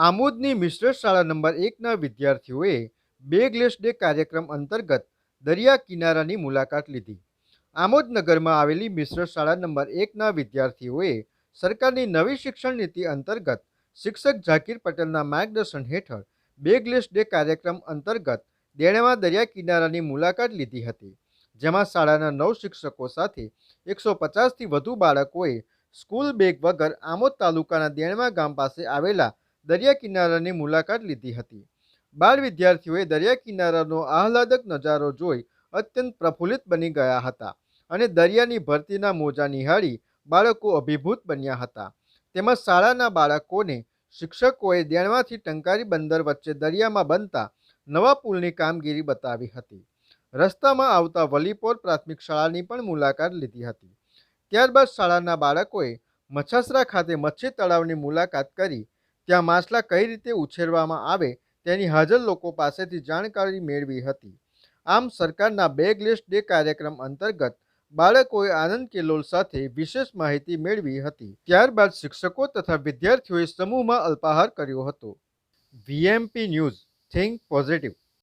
આમોદની મિશ્ર શાળા નંબર એકના વિદ્યાર્થીઓએ બે ગ્લેસ ડે કાર્યક્રમ અંતર્ગત દરિયા કિનારાની મુલાકાત લીધી. આમોદ નગરમાં આવેલી મિશ્ર શાળા નંબર એકના વિદ્યાર્થીઓએ સરકારની નવી શિક્ષણ નીતિ અંતર્ગત શિક્ષક ઝાકીર પટેલના માર્ગદર્શન હેઠળ બે ગ્લેસ ડે કાર્યક્રમ અંતર્ગત દેણવા દરિયા કિનારાની મુલાકાત લીધી હતી, જેમાં શાળાના નવ શિક્ષકો સાથે એકસો પચાસથી વધુ બાળકોએ સ્કૂલ બેગ વગર આમોદ તાલુકાના દેણવા ગામ પાસે આવેલા દરિયા કિનારાની મુલાકાત લીધી હતી. બાળ વિદ્યાર્થીઓએ દરિયા કિનારાનો આહલાદક નજારો જોઈ અત્યંત પ્રફુલ્લિત બની ગયા હતા અને દરિયાની ભરતીના મોજા નિહાળી બાળકો અભિભૂત બન્યા હતા. તેમજ શાળાના બાળકોને શિક્ષકોએ દેણવાથી ટંકારી બંદર વચ્ચે દરિયામાં બનતા નવા પુલની કામગીરી બતાવી હતી. રસ્તામાં આવતા વલીપોર પ્રાથમિક શાળાની પણ મુલાકાત લીધી હતી. ત્યારબાદ શાળાના બાળકોએ મચ્છાસરા ખાતે મચ્છી તળાવની મુલાકાત કરી ત્યાં માછલા કઈ રીતે ઉછેરવામાં આવે તેની હાજર લોકો પાસેથી જાણકારી મેળવી હતી. આમ સરકારના બેગલેસ ડે કાર્યક્રમ અંતર્ગત બાળકોએ આનંદ કેલોલ સાથે વિશેષ માહિતી મેળવી હતી. ત્યારબાદ શિક્ષકો તથા વિદ્યાર્થીઓએ સમૂહમાં અલ્પાહાર કર્યો હતો. VMP news, think positive.